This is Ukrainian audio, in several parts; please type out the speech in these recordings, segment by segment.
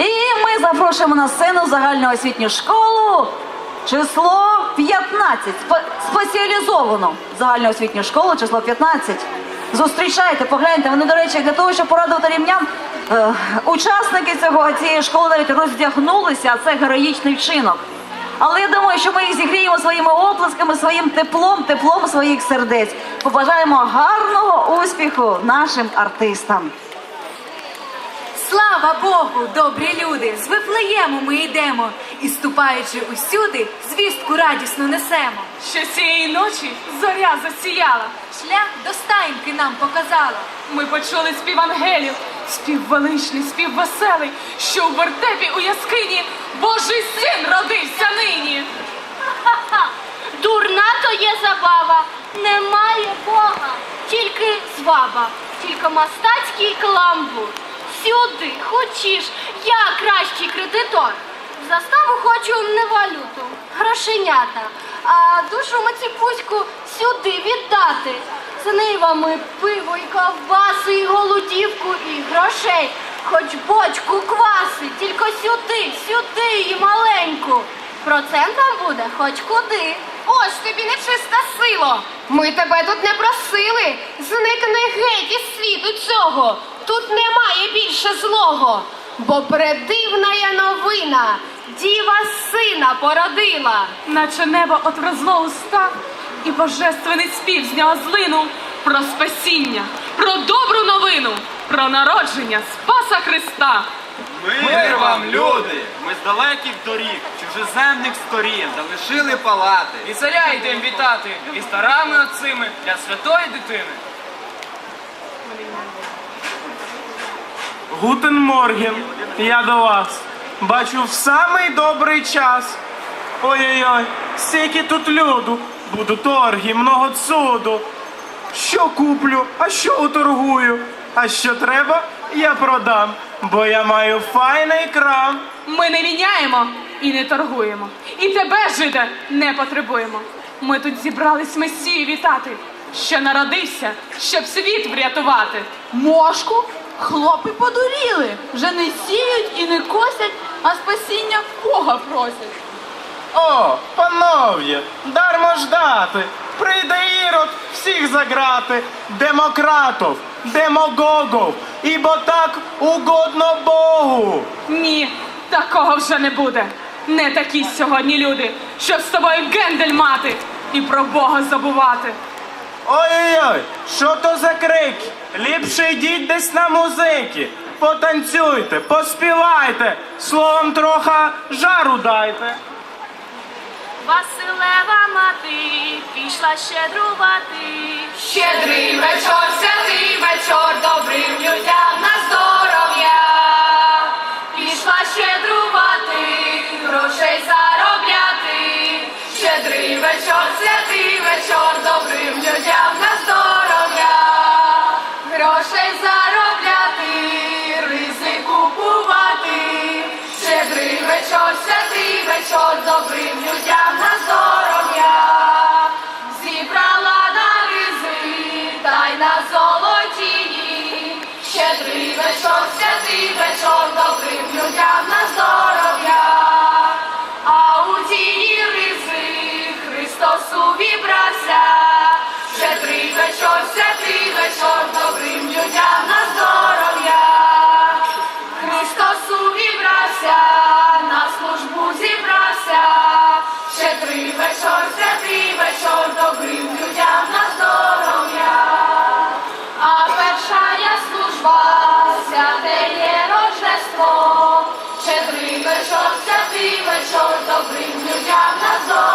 І ми запрошуємо на сцену загальноосвітню школу. Число 15. Спе- Спеціалізовану загальноосвітню школу, число 15. Зустрічайте, погляньте. Вони, до речі, для того, щоб порадувати рівнян, е, учасники цього цієї школи навіть роздягнулися, а це героїчний вчинок. Але я думаю, що ми їх зігріємо своїми оплесками, своїм теплом, теплом своїх сердець. Побажаємо гарного успіху нашим артистам. Слава Богу, добрі люди! З Вифлеєму ми йдемо і, ступаючи усюди, звістку радісну несемо. Що цієї ночі зоря засіяла. Шлях до стаїнки нам показала. Ми почули спів ангелів, спів величний, спів веселий, що в вертепі у яскині Божий син родився нині. Ха-ха! Дурна то є забава, немає Бога, тільки зваба, тільки мастацький каламбур. Сюди, хочеш, я кращий кредитор. Заставу хочу не валюту, грошенята, а душу Маціпуську сюди віддати. З нивами пиво і ковбаси, і голодівку, і грошей. Хоч бочку кваси, тільки сюди, сюди і маленьку. Процент вам буде хоч куди. Ось тобі нечиста сила. Ми тебе тут не просили. Зникни геть із світу цього. Тут немає більше злого. Бо предивна я новина. Діва сина породила. Наче небо отверзло уста, і божественний спів з нього злинув про спасіння, про добру новину, про народження Спаса Христа. Мир вам, люди! Ми з далеких доріг, чужеземних сторін, залишили палати. І царя йдем вітати, і старами отцими для святої дитини. Гутен Морген, я до вас. Бачу в самий добрий час. Ой-ой-ой, стільки тут люду, буду торги, много цуду. Що куплю, а що уторгую, а що треба, я продам, бо я маю файний крам. Ми не міняємо і не торгуємо. І тебе, жиде, не потребуємо. Ми тут зібрались Месію вітати, що народився, щоб світ врятувати. Мошку? Хлопи подуріли, вже не сіють і не косять, а спасіння в Бога просять. О, пановє, дармо ждати. Прийде ірод всіх заграти, демократов, демогогов, ібо так угодно Богу. Ні, такого вже не буде. Не такі сьогодні люди, щоб з тобою гендель мати і про Бога забувати. Ой-ой-ой, що то за крики? Ліпше йдіть десь на музики. Потанцюйте, поспівайте, словом троха жару дайте. Василева мати пішла щедрувати. Щедрий вечор, святий вечор, добрим людям людям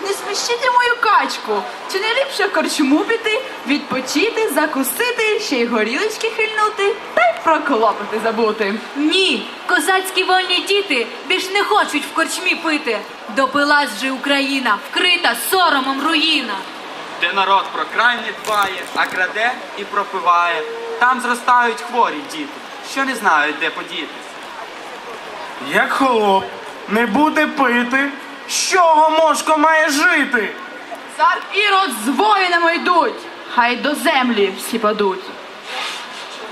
Не смішіть мою качку. Чи не ліпше корчму піти, відпочити, закусити, ще й горілочки хильнути? Та й про клопоти забути. Ні, козацькі вольні діти більш не хочуть в корчмі пити. Допилась же Україна, вкрита соромом руїна. Де народ про край не дбає, а краде і пропиває. Там зростають хворі діти, що не знають, де подітись. Як холоп не буде пити, з чого мошко має жити? Цар Ірод з воїнами йдуть, хай до землі всі падуть.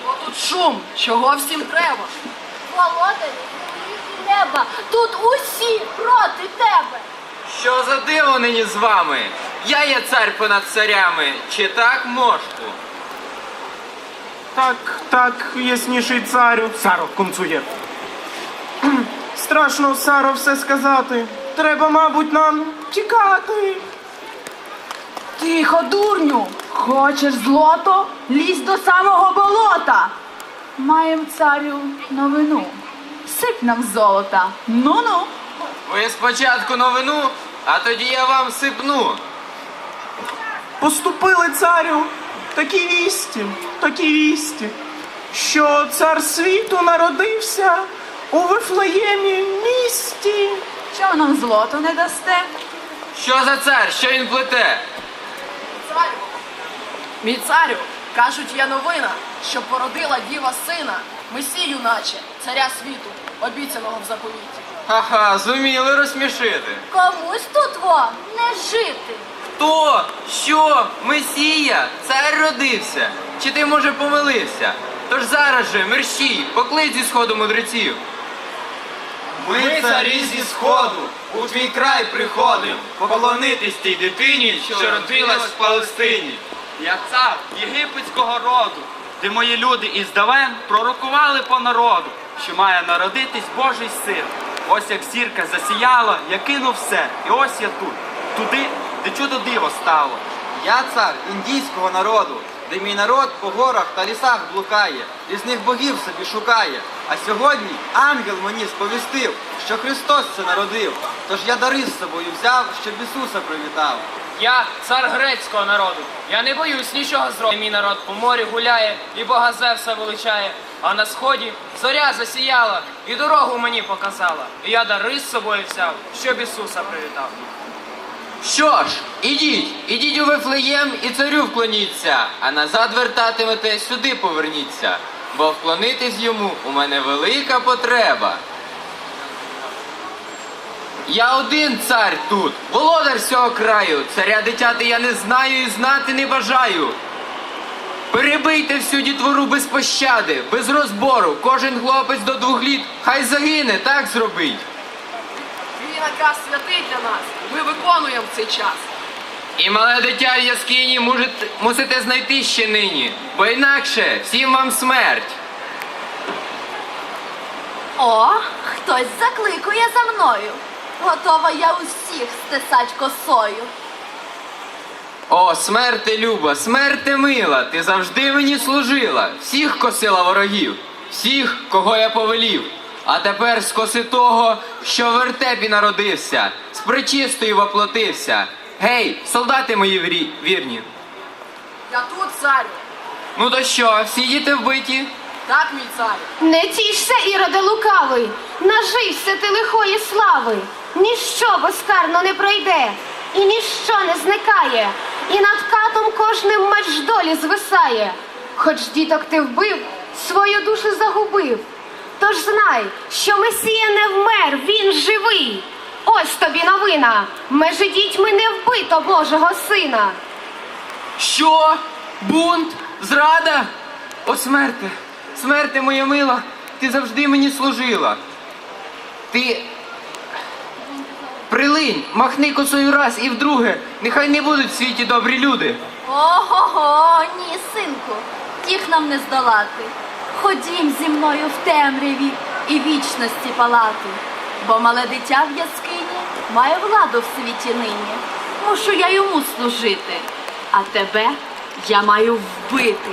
Чого Тут шум, чого всім треба? Володарю, і неба, тут усі проти тебе. Що за диво нині з вами? Я є цар понад царями, чи так мошку? Так, так, ясніший царю. Саро, кунцує. Кхм, Страшно, Саро, все сказати. Треба, мабуть, нам тікати. Тихо, дурню! Хочеш злото? Лізь до самого болота. Маєм царю новину. Сип нам золота. Ну-ну. Ви спочатку новину, а тоді я вам сипну. Поступили царю такі вісті, такі вісті, що цар світу народився у Вифлеємі місті. Чого нам злото не дасте? Що за цар? Що він плете? Царю, мій царю, кажуть, є новина, що породила діва сина, Месію наче, царя світу, обіцяного в заповіті. Ха-ха, зуміли розсмішити. Комусь тут во не жити. Хто? Що? Месія? Цар родився? Чи ти, може, помилився? Тож зараз же, мерщій, поклич зі сходу мудреців. Ми, царі зі сходу, у твій край приходим, поклонитись тій дитині, що родилась в Палестині. Я цар єгипетського роду, де мої люди іздавен пророкували по народу, що має народитись Божий син. Ось як зірка засіяла, я кинув все, і ось я тут, туди, де чудо диво стало. Я цар індійського народу, де мій народ по горах та лісах блукає, різних богів собі шукає. А сьогодні ангел мені сповістив, що Христос це народив. Тож я дари з собою взяв, щоб Ісуса привітав. Я цар грецького народу. Я не боюсь нічого зробити. Мій народ по морі гуляє і Бога Зевса величає. А на сході зоря засіяла і дорогу мені показала. І я дари з собою взяв, щоб Ісуса привітав. Що ж, ідіть, ідіть у Вифлеєм і царю вклоніться, а назад вертатимете, сюди поверніться, бо вклонитись йому у мене велика потреба. Я один цар тут, володар цього краю. Царя дитяти я не знаю і знати не бажаю. Перебийте всю дітвору без пощади, без розбору. Кожен хлопець до двох літ хай загине, так зробить. Наказ святий для нас. Ми виконуємо цей час. І мале дитя в яскині мусите, знайти ще нині, бо інакше всім вам смерть. О, хтось закликує за мною. Готова я усіх стисать косою. О, смерте люба, смерте мила, ти завжди мені служила, всіх косила ворогів, всіх, кого я повелів. А тепер скоси того, що в вертепі народився, з причистою воплотився. Гей, солдати мої врі- вірні. Я тут, царю. Ну то що, всі діти вбиті? Так, мій царю. Не тішся, Іроде лукавий, нажився ти лихої слави. Ніщо безкарно не пройде, і ніщо не зникає, і над катом кожним меч долі звисає. Хоч діток ти вбив, свою душу загубив. Тож знай, що Месія не вмер, він живий. Ось тобі новина. Межи дітьми не вбито Божого сина. Що? Бунт? Зрада? О, смерте, смерте моя мила, ти завжди мені служила. Ти. Прилинь, махни косою раз і вдруге, нехай не будуть в світі добрі люди. Ого, ні, синку, їх нам не здолати. Ходім зі мною в темряві і вічності палати, бо мале дитя в яскині має владу в світі нині. Мушу я йому служити, а тебе я маю вбити.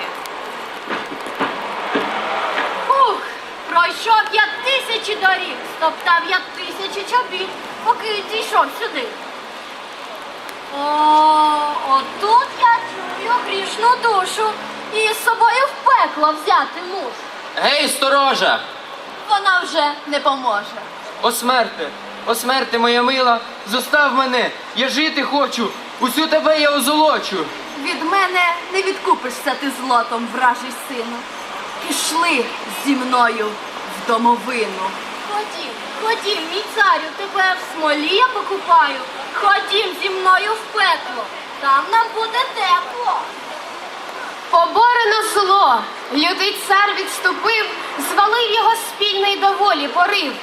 Ух, пройшов я тисячі доріг, стоптав я тисячі чобіт, поки дійшов сюди. О, отут я чую грішну душу і з собою в пекло взяти мушу. Гей, сторожа! Вона вже не поможе. О смерте, о смерте, моя мила, зостав мене, я жити хочу, усю тебе я озолочу. Від мене не відкупишся ти злотом, вражий сину. Пішли зі мною в домовину. Ходім, ходім, мій царю, тебе в смолі я покупаю. Ходім зі мною в пекло, там нам буде тепло. Поборено зло, лютий цар відступив, звалив його спільний доволі порив.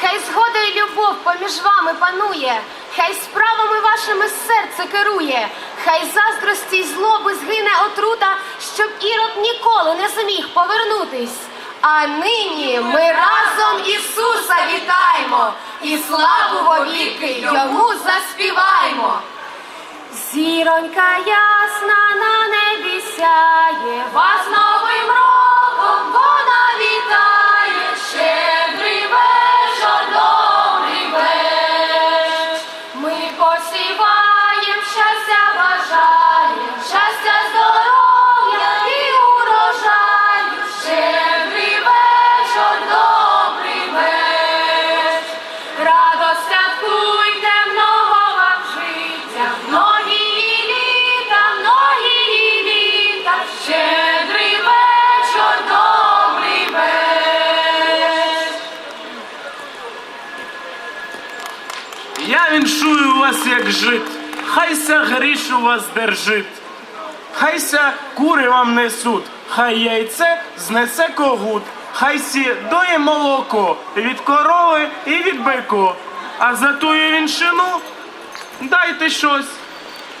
Хай згода й любов поміж вами панує, хай справами вашими серце керує, хай заздрості й злоби згине отрута, щоб ірод ніколи не зміг повернутись. А нині ми разом Ісуса вітаємо і славу вовіки йому заспіваємо. Зіронька ясна на небі сяє, вас новим роком віншую вас, як жит, хайся гріш у вас держит. Хайся кури вам несуть, хай яйце знесе когут, хай сі доє молоко від корови і від бику. А за тую віншину дайте щось,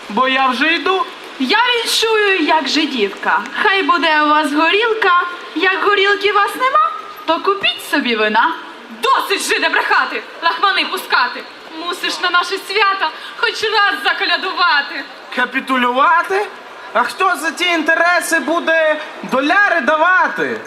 бо я вже йду. Я віншую, як жидівка. Хай буде у вас горілка. Як горілки вас нема, то купіть собі вина. Досить жиде брехати, лахмани пускати. Мусиш на наше свято хоч раз заколядувати. Капітулювати? А хто за ті інтереси буде доляри давати?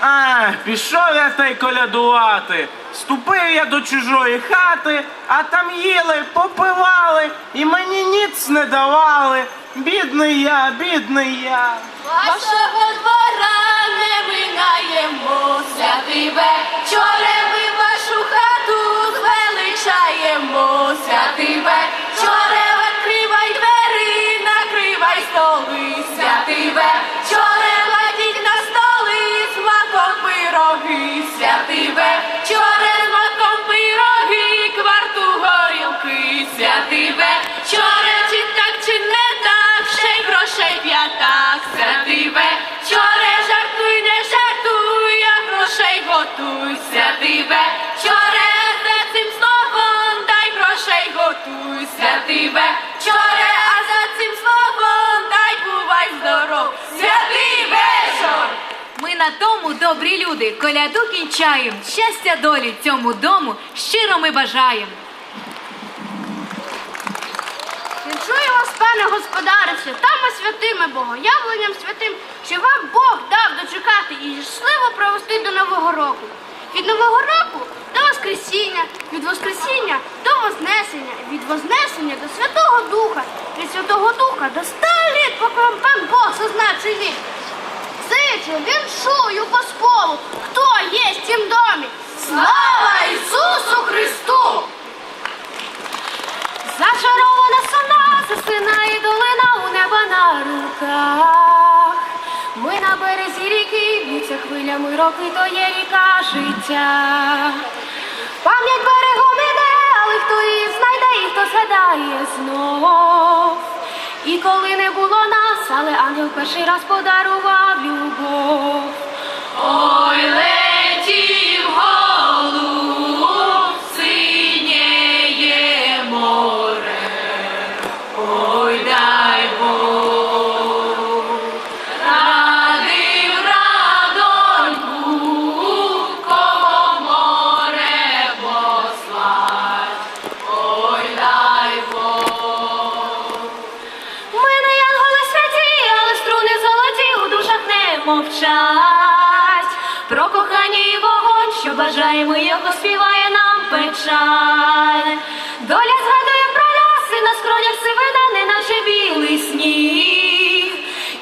А, пішов я та й колядувати. Ступив я до чужої хати, а там їли, попивали, і мені ніц не давали. Бідний я, бідний я. Вашого двора минаємо, святий вечоре, На тому добрі люди, коляду кінчаєм. Щастя долі цьому дому щиро ми бажаєм. Віншую вас, пане господаре, святами святими богоявленням святим, що вам Бог дав дочекати і щасливо провести до Нового року. Від Нового року до Воскресіння, від Воскресіння до Вознесення, від Вознесення до Святого Духа, від Святого Духа до ста літ, поки вам пан Бог зазначить вік. Зичу, віншую посполу, хто є в тім домі. Слава Ісусу Христу! Зачарована сона, засинає долина у неба на руках. Ми на березі ріки, б'ються хвилями роки, то є ріка життя. Пам'ять берегом іде, але хто її знайде і хто згадає знов. І коли не було але ангел перший раз подарував любов. Ой, летів мовчать. Про кохання і вогонь, що бажаємо, його співає нам печаль. Доля згадує про ляси, на скронях сивина, неначе білий сніг.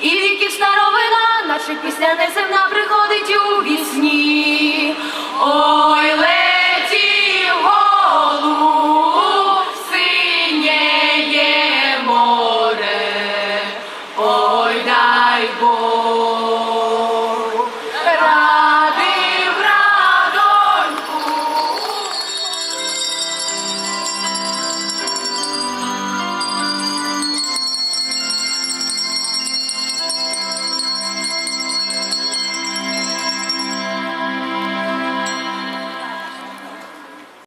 І віків старовина, наче після неземна приходить у вісні. О,